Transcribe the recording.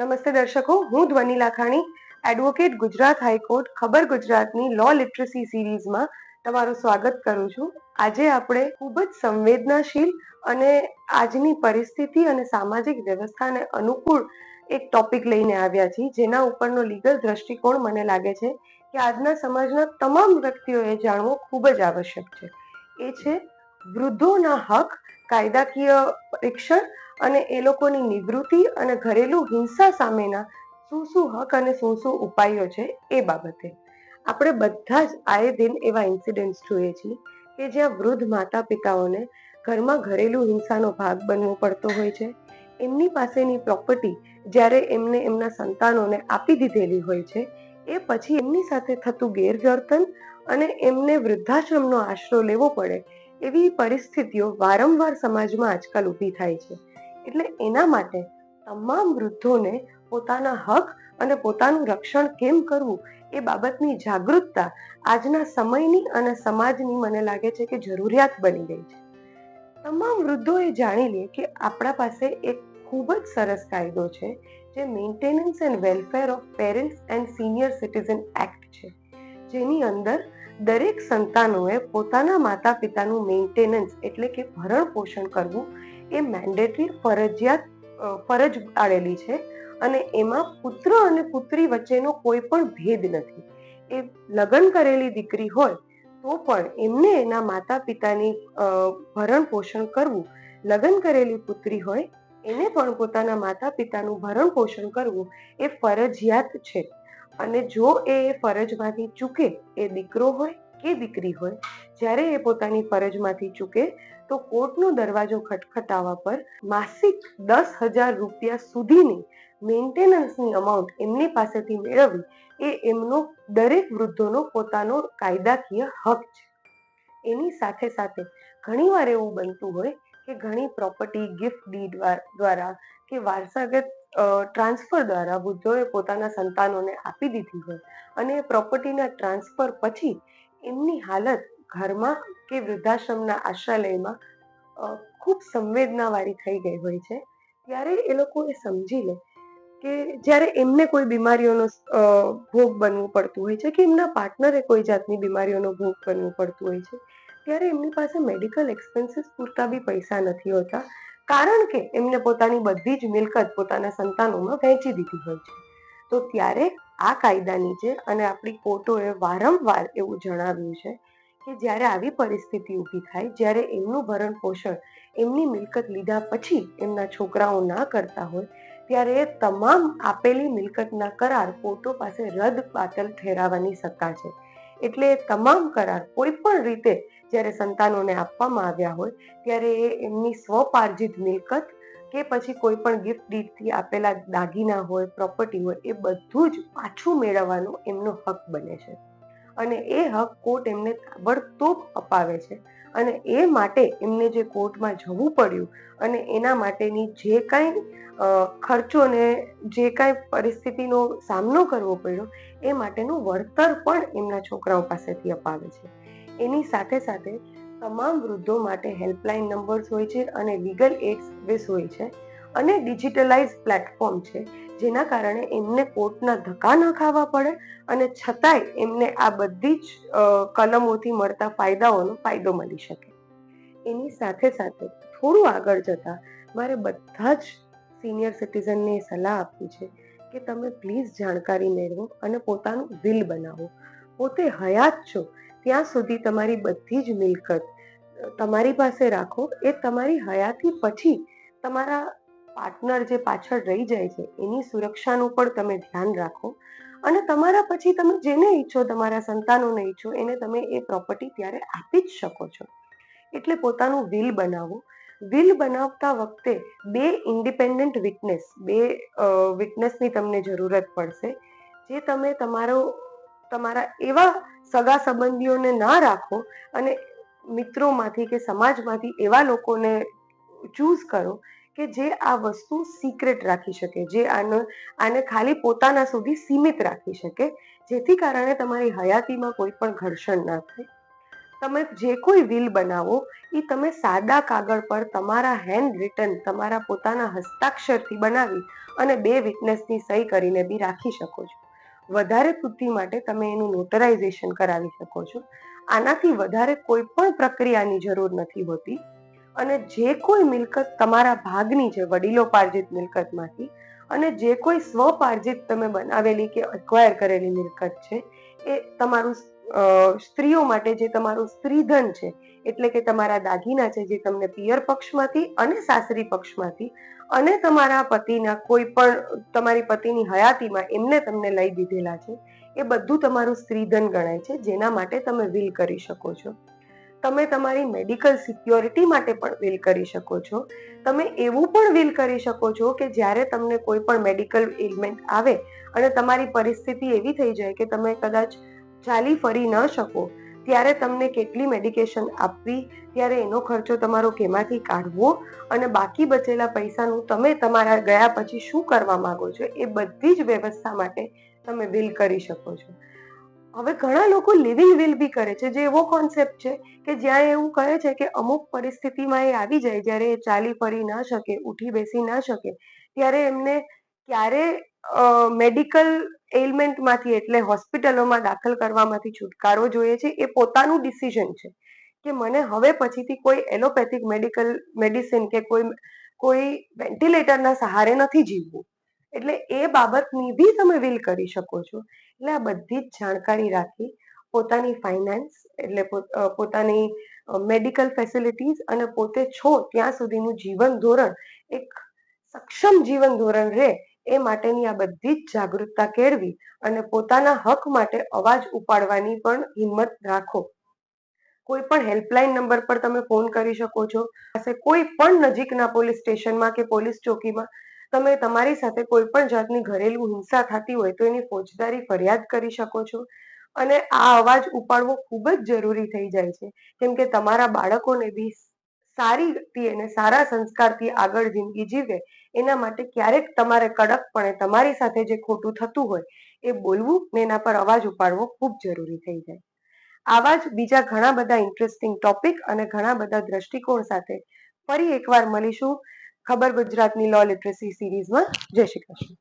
નમસ્તે દર્શકો, હું ધ્વનિ લાખાણી એડવોકેટ ગુજરાત હાઈકોર્ટ, ખબર ગુજરાતની લો લિટરસી સિરીઝમાં તમારું સ્વાગત કરું છું. આજે આપણે ખૂબ જ સંવેદનાશીલ અને આજની પરિસ્થિતિ અને સામાજિક વ્યવસ્થાને અનુકૂળ એક ટોપિક લઈને આવ્યા છીએ, જેના ઉપરનો લીગલ દ્રષ્ટિકોણ મને લાગે છે કે આજના સમાજના તમામ વ્યક્તિઓએ જાણવો ખૂબ જ આવશ્યક છે. એ છે, વૃદ્ધોના હક, કાયદાકીય પરીક્ષણ અને એ લોકોની નિવૃત્તિ અને ઘરેલું હિંસા સામેના શું શું હક અને શું શું ઉપાયો છે એ બાબતે. આપણે બધા જ આએ દિન એવા ઇન્સિડન્ટ્સ જોઈએ છીએ કે જ્યાં વૃદ્ધ માતા પિતાઓને ઘરમાં ઘરેલું હિંસાનો ભાગ બનવો પડતો હોય છે. એમની પાસેની પ્રોપર્ટી જ્યારે એમને એમના સંતાનોને આપી દીધેલી હોય છે, એ પછી એમની સાથે થતું ગેરવર્તન અને એમને વૃદ્ધાશ્રમનો આશરો લેવો પડે એવી પરિસ્થિતિઓ વારંવાર સમાજમાં આજકાલ ઊભી થાય છે. એટલે એના માટે તમામ વૃદ્ધોને પોતાના હક અને પોતાનું રક્ષણ કેમ કરવું એ બાબતની જાગૃતતા આજના સમયની અને સમાજની મને લાગે છે કે જરૂરિયાત બની ગઈ છે. તમામ વૃદ્ધોએ જાણી લે કે આપણા પાસે એક ખૂબ જ સરસ કાયદો છે, જે maintenance and welfare of parents and senior citizen act છે, જેની અંદર દરેક સંતાનોએ પોતાના માતા પિતાનું મેન્ટેનન્સ એટલે કે ભરણ પોષણ કરવું એ મેન્ડેટરી ફરજિયાત ફરજ પાડેલી છે અને એમાં પુત્ર અને પુત્રી વચ્ચેનો કોઈ પણ ભેદ નથી. એ લગ્ન કરેલી દીકરી હોય તો પણ એમને એના માતા પિતાની ભરણ પોષણ કરવું, લગ્ન કરેલી પુત્રી હોય એને પણ પોતાના માતા પિતાનું ભરણ પોષણ કરવું એ ફરજિયાત છે. અને જો એ ફરજમાંથી ચૂકે, એ દીકરો હોય કે દીકરી હોય, જ્યારે એ પોતાની ફરજમાંથી ચૂકે, તો કોર્ટનો દરવાજો ખટખટાવા પર માસિક દસ હજાર રૂપિયા સુધીની મેન્ટેનન્સની અમાઉન્ટ એમની પાસેથી મેળવવી એ એમનો દરેક વૃદ્ધોનો પોતાનો કાયદાકીય હક છે. એની સાથે સાથે ઘણીવાર એવું બનતું હોય કે ઘણી પ્રોપર્ટી ગિફ્ટ ડીડ દ્વારા કે વારસાગત ટ્રાન્સફર દ્વારા વૃદ્ધોએ પોતાના સંતાનોને આપી દીધી હોય અને પ્રોપર્ટીના ટ્રાન્સફર પછી એમની હાલત ઘરમાં કે વૃદ્ધાશ્રમના આશ્રાલયમાં ખૂબ સંવેદનાવાળી થઈ ગઈ હોય છે. ત્યારે એ લોકો એ સમજી લે કે જ્યારે એમને કોઈ બીમારીઓનો ભોગ બનવું પડતું હોય છે કે એમના પાર્ટનરે કોઈ જાતની બીમારીઓનો ભોગ બનવું પડતું હોય છે, ત્યારે એમની પાસે મેડિકલ એક્સપેન્સીસ પૂરતા બી પૈસા નથી હોતા કારણ કે એમને પોતાની બધી જ મિલકત પોતાના સંતાનોમાં વહેંચી દીધી હોય છે. તો ત્યારે આ કાયદા નીચે અને આપણી કોર્ટોએ વારંવાર એવું જણાવ્યું છે કે જ્યારે આવી પરિસ્થિતિ ઊભી થાય, જ્યારે એમનું ભરણ પોષણ, એમની મિલકત લીધા પછી એમના છોકરાઓ ના કરતા હોય, ત્યારે એ તમામ આપેલી મિલકતના કરાર કોર્ટો પાસે રદ બાતલ ઠેરાવાની સત્તા છે. એટલે તમામ કરાર કોઈ પણ રીતે જ્યારે સંતાનોને આપવામાં આવ્યા હોય, ત્યારે એ એમની સ્વપાર્જિત મિલકત કે પછી કોઈ પણ ગિફ્ટ ડીડથી આપેલા દાગીના હોય પ્રોપર્ટી હોય, એ બધું જ પાછું મેળવવાનો એમનો હક બને છે. અને એ હક કોર્ટ એમને તાબડતોબ અપાવે છે. અને એ માટે એમને જે કોર્ટમાં જવું પડ્યું અને એના માટેની જે કાંઈ ખર્ચો ને જે કાંઈ પરિસ્થિતિનો સામનો કરવો પડ્યો, એ માટેનું વળતર પણ એમના છોકરાઓ પાસેથી અપાવે છે. એની સાથે સાથે તમામ વૃદ્ધો માટે હેલ્પલાઇન નંબર્સ હોય છે અને લીગલ એડ્સ હોય છે. અને ડિજિટલાઇઝ પ્લેટફોર્મ છે, જેના કારણે એમને કોર્ટના ધક્કા ન ખાવા પડે અને છતાંય એમને આ બધી જ કલમોથી મળતા ફાયદાઓનો ફાયદો મળી શકે. એની સાથે સાથે થોડું આગળ જતા મારે બધા જ સિનિયર સિટીઝનને સલાહ આપવી છે કે તમે પ્લીઝ જાણકારી મેળવો અને પોતાનું વિલ બનાવો. પોતે હયાત છો, ત્યાં સુધી તમારી બધી જ મિલકત તમારી પાસે રાખો, એ તમારી હયાતી પછી તમારા પાર્ટનર જે પાછળ રહી જાય છે, એની સુરક્ષાનું પણ તમે ધ્યાન રાખો. અને તમારા પછી તમે જેને ઈચ્છો, તમારા સંતાનોને ઈચ્છો, એને તમે એ પ્રોપર્ટી ત્યારે આપી જ શકો છો. એટલે પોતાનું વિલ બનાવો. વિલ બનાવતા વખતે બે ઇન્ડિપેન્ડન્ટ વિટનેસ બે વિટનેસની તમને જરૂરત પડશે. જે તમે તમારો, તમારા એવા સગા સંબંધીઓને ના રાખો અને મિત્રોમાંથી કે સમાજમાંથી એવા લોકોને ચૂઝ કરો કે જે આ વસ્તુ સિક્રેટ રાખી શકે, જે આને આને ખાલી પોતાના સુધી સીમિત રાખી શકે, જેથી કારણે તમારી હયાતીમાં કોઈ પણ ઘર્ષણ ના થાય. તમે જે કોઈ વિલ બનાવો એ તમે સાદા કાગળ પર તમારા હેન્ડ રિટન તમારા પોતાના હસ્તાક્ષરથી બનાવી અને બે વિટનેસની સહી કરીને બી રાખી શકો છો. વધારે બુદ્ધિ માટે તમે એનું નોટરાઇઝેશન કરાવી શકો છો. આનાથી વધારે કોઈ પણ પ્રક્રિયાની જરૂર નથી હોતી. અને જે કોઈ મિલકત તમારા ભાગની છે, વડીલો પાર્જિત મિલકતમાંથી, અને જે કોઈ સ્વપાર્જિત તમે બનાવેલી કે એક્વાયર કરેલી મિલકત છે, એ તમારું સ્ત્રીઓ માટે જે તમારું સ્ત્રીધન છે, એટલે કે તમારા દાગીના છે, જે તમને પિયર પક્ષમાંથી અને સાસરી પક્ષમાંથી, અને તમારા પતિના કોઈ પણ, તમારી પતિની હયાતીમાં એમને તમને લઈ દીધેલા છે, એ બધું તમારું સ્ત્રીધન ગણાય છે, જેના માટે તમે વિલ કરી શકો છો. તમે તમારી મેડિકલ સિક્યોરિટી માટે પણ વિલ કરી શકો છો. તમે એવું પણ વિલ કરી શકો છો કે જ્યારે તમને કોઈ પણ મેડિકલ ઇલમેન્ટ આવે અને તમારી પરિસ્થિતિ એવી થઈ જાય કે તમે કદાચ ચાલી ફરી ન શકો, ત્યારે તમને કેટલી મેડિકેશન આપવી, ત્યારે એનો ખર્ચો તમારો કેમાંથી કાઢવો અને બાકી બચેલા પૈસાનું તમે તમારા ગયા પછી શું કરવા માંગો છો એ બધી જ વ્યવસ્થા માટે તમે વિલ કરી શકો છો. હવે ઘણા લોકો લિવિંગ વિલ બી કરે છે. જે એવો કોન્સેપ્ટ છે કે જ્યાં એવું કહે છે કે અમુક પરિસ્થિતિમાં એ આવી જાય, જ્યારે એ ચાલી ફરી ના શકે, ઉઠી બેસી ના શકે, ત્યારે એમને ક્યારે મેડિકલ એલિમેન્ટમાંથી એટલે હોસ્પિટલોમાં દાખલ કરવામાંથી છુટકારો જોઈએ છે, એ પોતાનું ડિસિઝન છે. કે મને હવે પછીથી કોઈ એલોપેથિક મેડિકલ મેડિસિન કે કોઈ કોઈ વેન્ટિલેટરના સહારે નથી જીવવું. એટલે એ બાબતની બી તમે વિલ કરી શકો છો. એટલે આ બધી જ જાણકારી રાખી પોતાની ફાઇનાન્સ એટલે પોતાની મેડિકલ ફેસિલિટીઝ અને પોતે છો ત્યાં સુધીનું જીવન ધોરણ, એક સક્ષમ જીવન ધોરણ રહે એ માટેની આ બધી જ જાગૃતતા કેળવી અને પોતાના હક માટે અવાજ ઉપાડવાની પણ હિંમત રાખો. કોઈ પણ હેલ્પલાઇન નંબર પર તમે ફોન કરી શકો છો. પાસે કોઈ પણ નજીકના પોલીસ સ્ટેશનમાં કે પોલીસ ચોકીમાં તમે તમારી સાથે કોઈ પણ જાતની ઘરેલું હિંસા થતી હોય તો એની ફોજદારી ફરિયાદ કરી શકો છો. અને આ અવાજ ઉપાડવો ખૂબ જ જરૂરી થઈ જાય છે. કેમ કે તમારા બાળકોને બી સારી અને સારા સંસ્કારથી આગળ જિંદગી જીવે, એના માટે ક્યારેક તમારે કડકપણે તમારી સાથે જે ખોટું થતું હોય, એ બોલવું ને એના પર અવાજ ઉપાડવો ખૂબ જરૂરી થઈ જાય. આવા જ બીજા ઘણા બધા ઇન્ટરેસ્ટિંગ ટોપિક અને ઘણા બધા દ્રષ્ટિકોણ સાથે ફરી એકવાર મળીશું. ખબર ગુજરાતની લો લિટરસી સિરીઝમાં જય શ્રી કૃષ્ણ.